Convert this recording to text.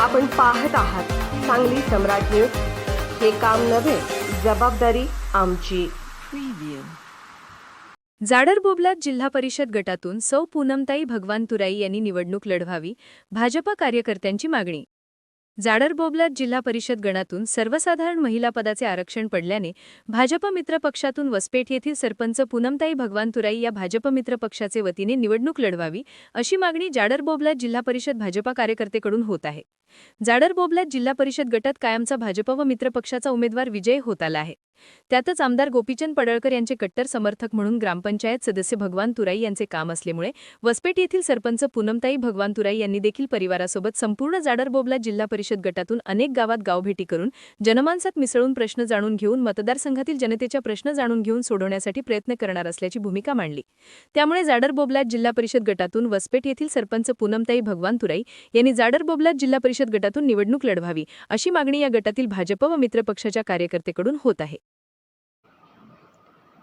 आपण पाहत आहात सांगली सम्राट न्यूज. हे काम नव्हे जबाबदारी आमची. जाडर बोबलात जिल्हा परिषद गटातून सौ पूनमताई भगवान तुराई यांनी निवडणूक लढवावी भाजपा कार्यकर्त्यांची मागणी. जाडरबोबलात जिल्हा परिषद गणातून सर्वसाधारण महिला पदाचे आरक्षण पडल्याने भाजप मित्र पक्षातून वसपेठ येथील सरपंच पूनमताई भगवान तुराई या भाजप मित्र पक्षाचे वतीने निवडणूक लढवावी अशी मागणी जाडरबोबलात जिल्हा परिषद भाजपा कार्यकर्तेकडून होत आहे. जाडरबोबलात जिल्हा परिषद गटात कायमचा भाजप व मित्र पक्षाचा उमेदवार विजय होत आला आहे. त्यातच आमदार गोपीचंद पडळकर यांचे कट्टर समर्थक म्हणून ग्रामपंचायत सदस्य भगवान तुराई यांचे काम असल्यामुळे वसपेट येथील सरपंच पूनमताई भगवान तुराई यांनी देखील परिवारासोबत संपूर्ण जाडरबोबला जिल्हा परिषद गटातून अनेक गावात गावभेटी करून जनमानसात मिसळून प्रश्न जाणून घेऊन मतदारसंघातील जनतेच्या प्रश्न जाणून घेऊन सोडवण्यासाठी प्रयत्न करणार असल्याची भूमिका मांडली. त्यामुळे जाडरबोबलात जिल्हा परिषद गटातून वसपेट येथील सरपंच पूनमताई भगवान तुराई यांनी जाडरबोबलात जिल्हा परिषद गटातून निवडणूक लढवावी अशी मागणी या गटातील भाजप व मित्रपक्षाच्या कार्यकर्तेकडून होत आहे.